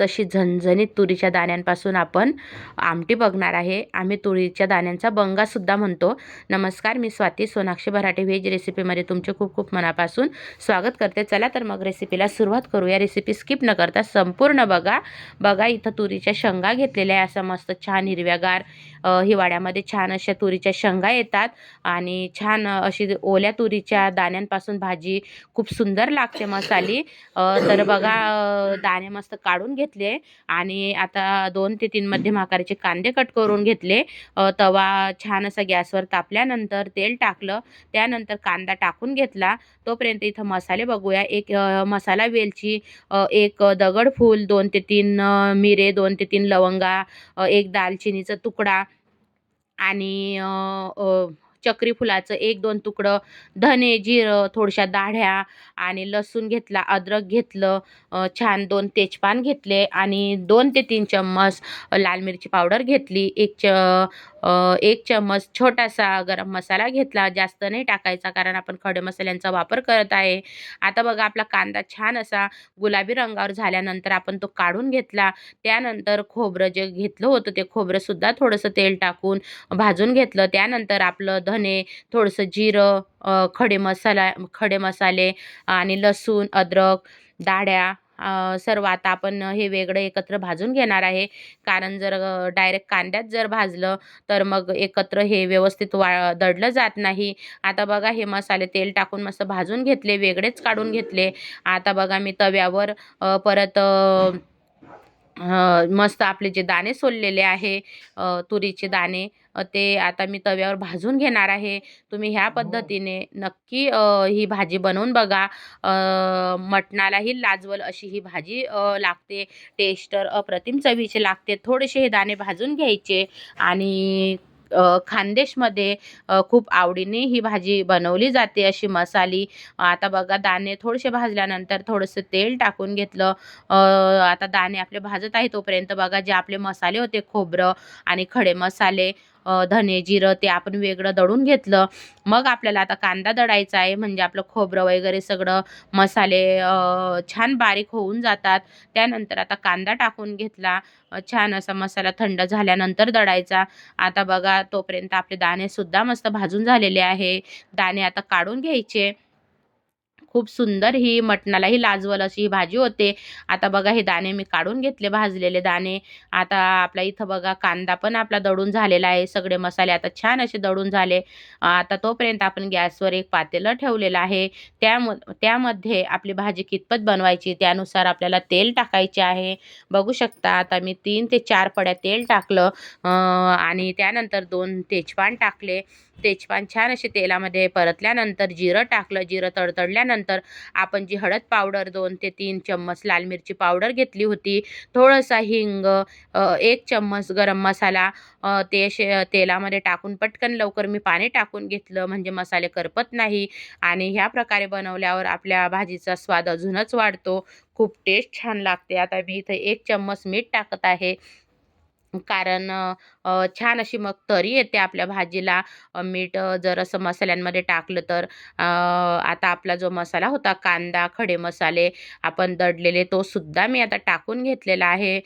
तशी झणझणीत तुरीच्या दाण्यांपासून आपण आमटी बघणार आहे. आम्ही तुरीच्या दाण्यांचा बंगासुद्धा म्हणतो. नमस्कार मी स्वाती सोनाक्षी भराटे व्हेज रेसिपीमध्ये तुमचे खूप खूप मनापासून स्वागत करते. चला तर मग रेसिपीला सुरुवात करूया. रेसिपी स्किप न करता संपूर्ण बघा. बघा इथं तुरीच्या शेंगा घेतलेल्या आहे. असं मस्त छान हिरव्यागार हिवाळ्यामध्ये छान अशा तुरीच्या शेंगा येतात. आणि छान अशी ओल्या तुरीच्या दाण्यांपासून भाजी खूप सुंदर लागते मसाली. तर बघा दाणे मस्त काढून घेतले आणि आता दोन ते तीन मध्यम आकाराचे कांदे कट करून घेतले. तवा छान असा गॅसवर तापल्यानंतर तेल टाकलं. त्यानंतर कांदा टाकून घेतला. तोपर्यंत इथं मसाले बघूया. एक मसाला वेलची एक दगडफूल दोन ते तीन मिरे दोन ते तीन लवंगा एक दालचिनीचा तुकडा आणि चक्री फुलाचं एक दोन तुकडं धने जिरं थोडशा दाढ्या आणि लसूण घेतला अद्रक घेतलं छान दोन तेजपान घेतले आणि दोन ते तीन चम्मच लाल मिरची पावडर घेतली. एक च एक चम्मच छोटासा गरम मसाला घेतला. जास्त नाही टाकायचा कारण आपण खडे मसाल्यांचा वापर करत आहे. आता बघा आपला कांदा छान असा गुलाबी रंगावर झाल्यानंतर आपण तो काढून घेतला. त्यानंतर खोबरं जे घेतलं होतं ते खोबरंसुद्धा थोडंसं तेल टाकून भाजून घेतलं. त्यानंतर आपलं धने थोडंसं जिरं खडे मसाला खडे मसाले आणि लसूण अद्रक डाळ्या सर्व आता आपण हे वेगळं एकत्र भाजून घेणार आहे. कारण जर डायरेक्ट कांद्यात जर भाजलं तर मग एकत्र हे व्यवस्थित वा दडलं जात नाही. आता बघा हे मसाले तेल टाकून मस्त भाजून घेतले वेगळेच काढून घेतले. आता बघा मी तव्यावर परत मस्त आपले जे दाणे सोललेले आहे तुरीचे दाणे ते आता मी तव्यावर भाजून घेणार आहे. तुम्ही ह्या पद्धतीने नक्की ही भाजी बनवून बघा. मटणालाही लाजवल अशी ही भाजी लागते. टेस्टर अप्रतिम चवीचे लागते. थोडेसे हे दाणे भाजून घ्यायचे आणि खानदेशमध्ये खूप आवडीने ही भाजी बनवली जाते अशी मसाली. आता बघा दाणे थोडेसे भाजल्यानंतर थोडंसं तेल टाकून घेतलं. आता दाणे आपले भाजत आहे तोपर्यंत बघा जे आपले मसाले होते खोबरं आणि खडे मसाले धने जिरं ते आपण वेगळं दळून घेतलं. मग आपल्याला आता कांदा दळायचा आहे. म्हणजे आपलं खोबरं वगैरे सगळं मसाले छान बारीक होऊन जातात. त्यानंतर आता कांदा टाकून घेतला. छान असा मसाला थंड झाल्यानंतर दळायचा. आता बघा तोपर्यंत आपले दाणेसुद्धा मस्त भाजून झालेले आहे. दाणे आता काढून घ्यायचे. खूप सुंदर ही मटणालाही लाजवल अशी ही भाजी होते. आता बघा हे दाणे मी काढून घेतले भाजलेले दाणे. आता आपला इथं बघा कांदा पण आपला दळून झालेला आहे. सगळे मसाले आता छान असे दळून झाले. आता तोपर्यंत आपण गॅसवर एक पातेलं ठेवलेलं आहे. त्याम त्यामध्ये आपली भाजी कितपत बनवायची त्यानुसार आपल्याला तेल टाकायचे आहे. बघू शकता आता मी तीन ते चार पड्या तेल टाकलं. आणि त्यानंतर दोन तेजपान टाकले. तेजपान छान असे तेलामध्ये परतल्यानंतर जिरं टाकलं जिरं तडतडल्यानंतर आपण जी हळद पावडर दोन ते तीन चम्मच लाल मिरची पावडर घेतली होती थोडंसं हिंग एक चम्मच गरम मसाला ते शे तेलामध्ये टाकून पटकन लवकर मी पाणी टाकून घेतलं म्हणजे मसाले करपत नाही आणि ह्या प्रकारे बनवल्यावर आपल्या भाजीचा स्वाद अजूनच वाढतो. खूप टेस्ट छान लागते. आता मी इथं एक चम्मच मीठ टाकत आहे. कारण छान अशी मग तरी येते आपल्या भाजीला. मीठ जर असं मसाल्यांमध्ये टाकलं तर आता आपला जो मसाला होता कांदा खडे मसाले आपण दडलेले तो सुद्धा मी आता टाकून घेतलेला आहे.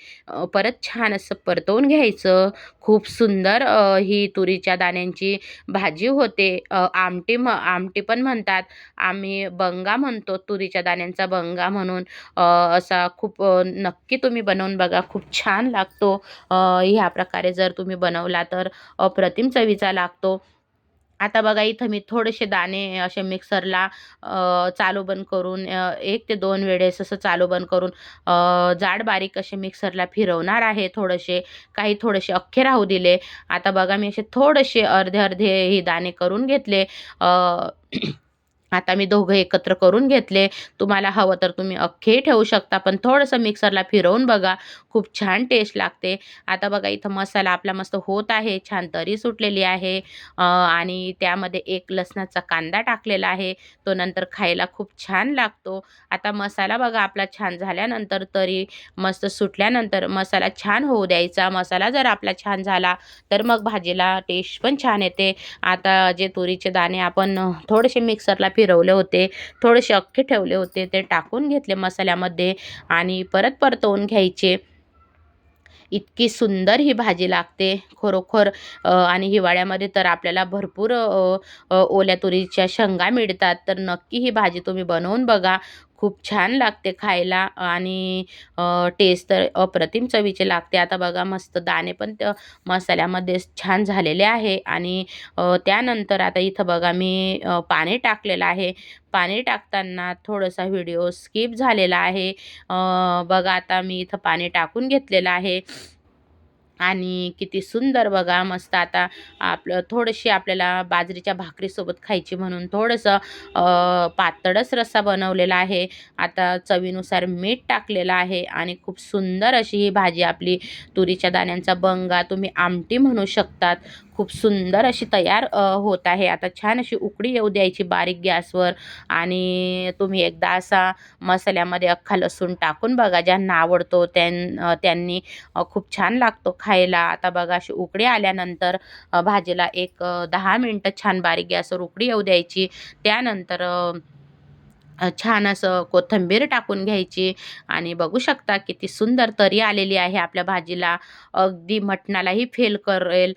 परत छान असं परतवून घ्यायचं. खूप सुंदर ही तुरीच्या दाण्यांची भाजी होते. आमटी म आमटी पण म्हणतात. आम्ही बंगा म्हणतो तुरीच्या दाण्यांचा बंगा म्हणून. असा खूप नक्की तुम्ही बनवून बघा. खूप छान लागतो. ह्या प्रकारे जर तुम्ही बनवला तर अप्रतिम चवीचा लागतो. आता बघा इथं मी थोडेसे दाणे असे मिक्सरला चालू बंद करून एक ते दोन वेळेस असं चालू बंद करून जाड बारीक असे मिक्सरला फिरवणार आहे थोडेसे. काही थोडेसे अख्खे राहू दिले. आता बघा मी असे थोडेसे अर्धे अर्धे हे दाणे करून घेतले. आता मी दोघं एकत्र करून घेतले. तुम्हाला हवं तर तुम्ही अख्खेही ठेवू शकता पण थोडंसं मिक्सरला फिरवून बघा. खूप छान टेस्ट लागते. आता बघा इथं मसाला आपला मस्त होत आहे छान तरी सुटलेली आहे. आणि त्यामध्ये एक लसणाचा कांदा टाकलेला आहे. तो नंतर खायला खूप छान लागतो. आता मसाला बघा आपला छान झाल्यानंतर तरी मस्त सुटल्यानंतर मसाला छान होऊ द्यायचा. मसाला जर आपला छान झाला तर मग भाजीला टेस्ट पण छान येते. आता जे तुरीचे दाणे आपण थोडेसे मिक्सरला फिरवले होते. थोडेसे अख्खे ठेवले होते. ते टाकून घेतले मसाल्यामध्ये आणि परत परतवून घ्यायचे. इतकी सुंदर ही भाजी लागते खरोखर. आणि हिवाळ्यामध्ये तर आपल्याला भरपूर ओल्या तुरीच्या शेंगा मिळतात. तर नक्की ही भाजी तुम्ही बनवून बघा. खूप छान लागते खायला आणि टेस्ट तर अप्रतिम चवीचे लागते. आता बघा मस्त दाणे पण त्या मसाल्यामध्ये छान झालेले आहे आणि त्यानंतर आता इथं बघा मी पाणी टाकलेलं आहे. पाणी टाकताना थोडासा व्हिडिओ स्किप झालेला आहे. बघा आता मी इथं पाणी टाकून घेतलेलं आहे. आणि किती सुंदर बघा मस्त आता आपलं थोडीशी आपल्याला बाजरीच्या भाकरीसोबत खायची म्हणून थोडंसं पातळच रस्सा बनवलेला आहे. आता चवीनुसार मीठ टाकलेलं आहे आणि खूप सुंदर अशी ही भाजी आपली तुरीच्या दाण्यांचा बंगा तुम्ही आमटी म्हणू शकतात. खूप सुंदर अशी तयार होत आहे. आता छान अशी उकडी येऊ द्यायची बारीक गॅसवर आणि तुम्ही एकदा असा मसाल्यामध्ये अख्खा लसूण टाकून बघा ज्यांना आवडतो त्यां त्यांनी खूप छान लागतो खायला. आता बघा अशी उकडी आल्यानंतर भाजीला एक दहा मिनटं छान बारीक गॅसवर उकडी येऊ द्यायची. त्यानंतर छान असं कोथिंबीर टाकून घ्यायची आणि बघू शकता किती सुंदर तरी आलेली आहे आपल्या भाजीला. अगदी मटणालाही फेल करेल.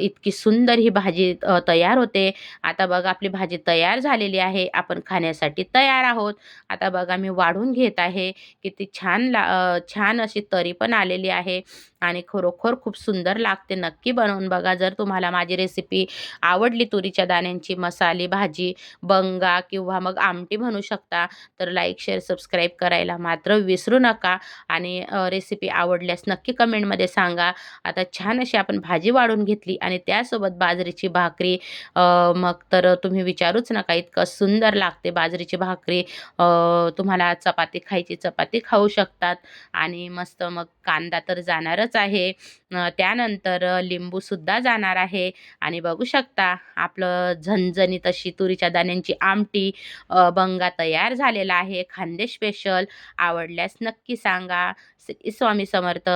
इतकी सुंदर ही भाजी तयार होते. आता बघा आपली भाजी तयार झालेली आहे. आपण खाण्यासाठी तयार आहोत. आता बघा मी वाढून घेत आहे. किती छान ला छान अशी तरी पण आलेली आहे. आणि खरोखर खूप सुंदर लागते. नक्की बनवून बघा. जर तुम्हाला माझी रेसिपी आवडली तुरीच्या दाण्यांची मसाले भाजी बंगा किंवा मग आमटी म्हणू शकता तर लाईक शेअर सबस्क्राईब करायला मात्र विसरू नका. आणि रेसिपी आवडल्यास नक्की कमेंटमध्ये सांगा. आता छान अशी आपण भाजी वाढून घेतली आणि त्यासोबत बाजरीची भाकरी मग तर तुम्ही विचारूच नका इतकं सुंदर लागते बाजरीची भाकरी. तुम्हाला चपाती खायची चपाती खाऊ शकतात. आणि मस्त मग कांदा तर जाणारच आहे. त्यानंतर लिंबूसुद्धा जाणार आहे. आणि बघू शकता आपलं झणझणीत अशी तुरीच्या दाण्यांची आमटी बंगा तयार झालेला आहे. खांदे स्पेशल आवडल्यास नक्की सांगा. श्री स्वामी समर्थ.